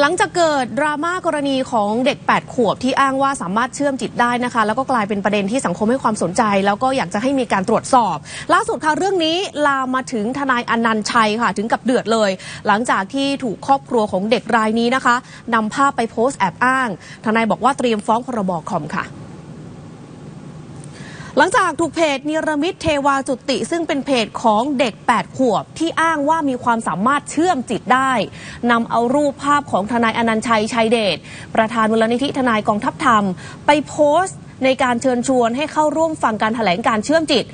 หลังจากเกิดดราม่ากรณีของเด็ก 8 ขวบที่อ้างว่าสามารถเชื่อมจิตได้นะคะ แล้วก็กลายเป็นประเด็นที่สังคมให้ความสนใจ แล้วก็อยากจะให้มีการตรวจสอบ ล่าสุดค่ะเรื่องนี้ลามมาถึงทนายอนันต์ชัยค่ะถึงกับเดือดเลย หลังจากที่ถูกครอบครัวของเด็กรายนี้นะคะนำภาพไปโพสต์แอบอ้าง ทนายบอกว่าเตรียมฟ้องพรบคอมค่ะ หลังจากถูกเพจนิรมิตเทวาจุติ ซึ่งเป็นเพจของเด็ก 8 ขวบ ที่อ้างว่ามีความสามารถเชื่อมจิตได้นำเอารูปภาพของทนายอนันต์ชัยชัยเดชประธานมูลนิธิทนายกองทัพธรรม ไปโพสต์ ในการเชิญชวนให้เข้าร่วมฟังการถแถลงการเชื่อมจิต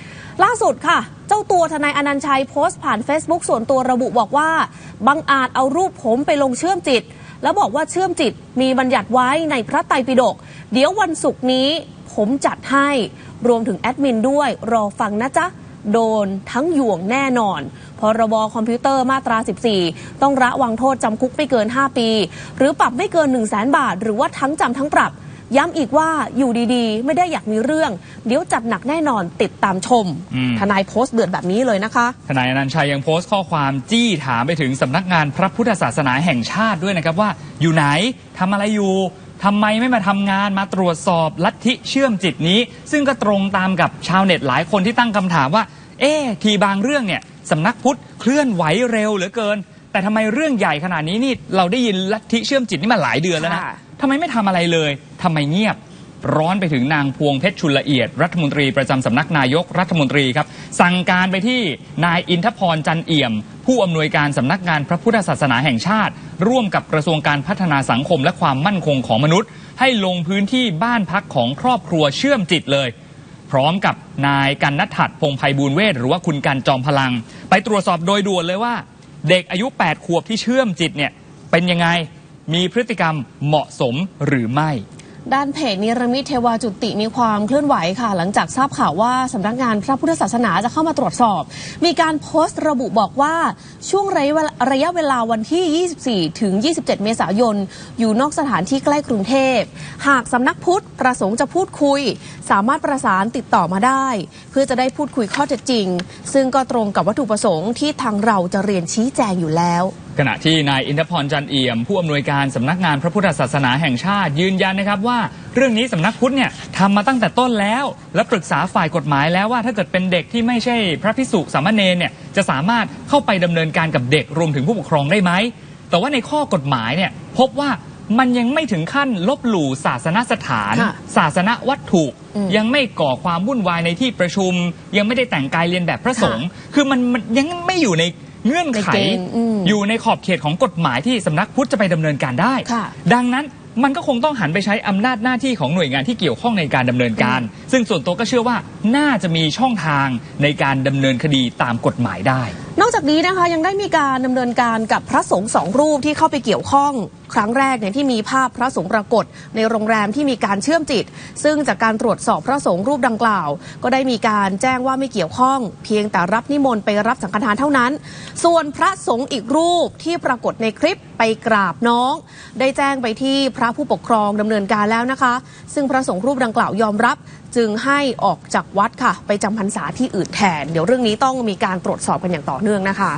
ล่าสุดค่ะ เจ้าตัวทนายอนันต์ชัยโพสต์ผ่าน Facebook ส่วนตัวระบุบอกว่าบังอาจเอารูปผมไปลงเชื่อมจิต แล้วบอกว่าเชื่อมจิตมีบัญญัติไว้ในพระไตรปิฎกเดี๋ยววันศุกร์นี้ผมจัดให้รวมถึงแอดมินด้วยรอฟังนะจ๊ะ โดนทั้งหยวงแน่นอน พรบคอมพิวเตอร์มาตรา 14 ต้องระวังโทษจำคุกไม่เกิน 5 ปี หรือปรับไม่เกิน 1 0 0 0 0แบาท หรือว่าทั้งจำทั้งปรับ ย้ำอีกว่าอยู่ดีๆ ไม่ได้อยากมีเรื่อง เดี๋ยวจัดหนักแน่นอนติดตามชม อืม ทนายโพสต์เดือดแบบนี้เลยนะคะ ทนายอนันต์ชัยยังโพสต์ข้อความจี้ถามไปถึงสำนักงานพระพุทธศาสนาแห่งชาติด้วยนะครับว่า อยู่ไหนทำอะไรอยู่ทำไมไม่มาทำงานมาตรวจสอบลัทธิเชื่อมจิตนี้ ซึ่งก็ตรงตามกับชาวเน็ตหลายคนที่ตั้งคำถามว่า เอ๊ะทีบางเรื่องเนี่ยสำนักพุทธเคลื่อนไหวเร็วเหลือเกิน แต่ทำไมเรื่องใหญ่ขนาดนี้นี่เราได้ยินลัทธิเชื่อมจิตนี่มาหลายเดือนแล้วนะ ค่ะ ทำไมไม่ทำอะไรเลยทำไมเงียบ ร้อนไปถึงนางพวงเพชรชุลละเอียด รัฐมนตรีประจำสำนักนายกรัฐมนตรีครับ สั่งการไปที่นายอินทพรจันเอี่ยม ผู้อำนวยการสำนักงานพระพุทธศาสนาแห่งชาติ ร่วมกับกระทรวงการพัฒนาสังคมและความมั่นคงของมนุษย์ ให้ลงพื้นที่บ้านพักของครอบครัวเชื่อมจิตเลยพร้อมกับนายกันนัทถัดพงไพบูลเวทหรือว่าคุณกันจอมพลัง ไปตรวจสอบโดยด่วนเลยว่า เด็กอายุ 8 ขวบที่เชื่อมจิตเนี่ยเป็นยังไง มีพฤติกรรมเหมาะสมหรือไม่ ด้านเพจนิรมิตเทวาจุติมีความเคลื่อนไหวค่ะ หลังจากทราบข่าวว่าสำนักงานพระพุทธศาสนาจะเข้ามาตรวจสอบ มีการโพสต์ระบุบอกว่าช่วงระยะเวลาระยะเวลาวันที่ 24 ถึง 27 เมษายน อยู่นอกสถานที่ใกล้กรุงเทพ หากสำนักพุทธประสงค์จะพูดคุย สามารถประสานติดต่อมาได้ เพื่อจะได้พูดคุยข้อเท็จจริง ซึ่งก็ตรงกับวัตถุประสงค์ที่ทางเราจะเรียนชี้แจงอยู่แล้ว ขณะที่นายอินทพรจันเอี่ยม ผู้อำนวยการสำนักงานพระพุทธศาสนาแห่งชาติยืนยันนะครับว่า เรื่องนี้สำนักพุทธเนี่ยทำมาตั้งแต่ต้นแล้ว และปรึกษาฝ่ายกฎหมายแล้วว่าถ้าเกิดเป็นเด็กที่ไม่ใช่พระพิสุสามเณรเนี่ยจะสามารถเข้าไปดำเนินการกับเด็กรวมถึงผู้ปกครองได้ไหมแต่ว่าในข้อกฎหมายเนี่ยพบว่ามันยังไม่ถึงขั้นลบหลู่ศาสนสถาน ค่ะศาสนวัตถุอืมยังไม่ก่อความวุ่นวายในที่ประชุม ยังไม่ได้แต่งกายเรียนแบบพระสงฆ์คือมันมันยังไม่อยู่ใน เงื่อนไขในเกณฑ์อืมอยู่ในขอบเขตของกฎหมายที่สำนักพุทธจะไปดำเนินการได้ ค่ะดังนั้นมันก็คงต้องหันไปใช้อำนาจหน้าที่ของหน่วยงานที่เกี่ยวข้องในการดำเนินการ ซึ่งส่วนตัวก็เชื่อว่าน่าจะมีช่องทางในการดำเนินคดีตามกฎหมายได้ นอกจากนี้นะคะยังได้มีการดำเนินการกับพระสงฆ์สองรูปที่เข้าไปเกี่ยวข้อง ครั้งแรกเนี่ยที่มีภาพพระสงฆ์ปรากฏ ในโรงแรมที่มีการเชื่อมจิต ซึ่งจากการตรวจสอบพระสงฆ์รูปดังกล่าว ก็ได้มีการแจ้งว่าไม่เกี่ยวข้อง เพียงแต่รับนิมนต์ไปรับสังฆทานเท่านั้น ส่วนพระสงฆ์อีกรูปที่ปรากฏในคลิปไปกราบน้อง ได้แจ้งไปที่พระผู้ปกครองดำเนินการแล้วนะคะ ซึ่งพระสงฆ์รูปดังกล่าวยอมรับจึงให้ออกจากวัดค่ะ ไปจำพรรษาที่อื่นแทน เดี๋ยวเรื่องนี้ต้องมีการตรวจสอบกันอย่างต่อเนื่องนะคะ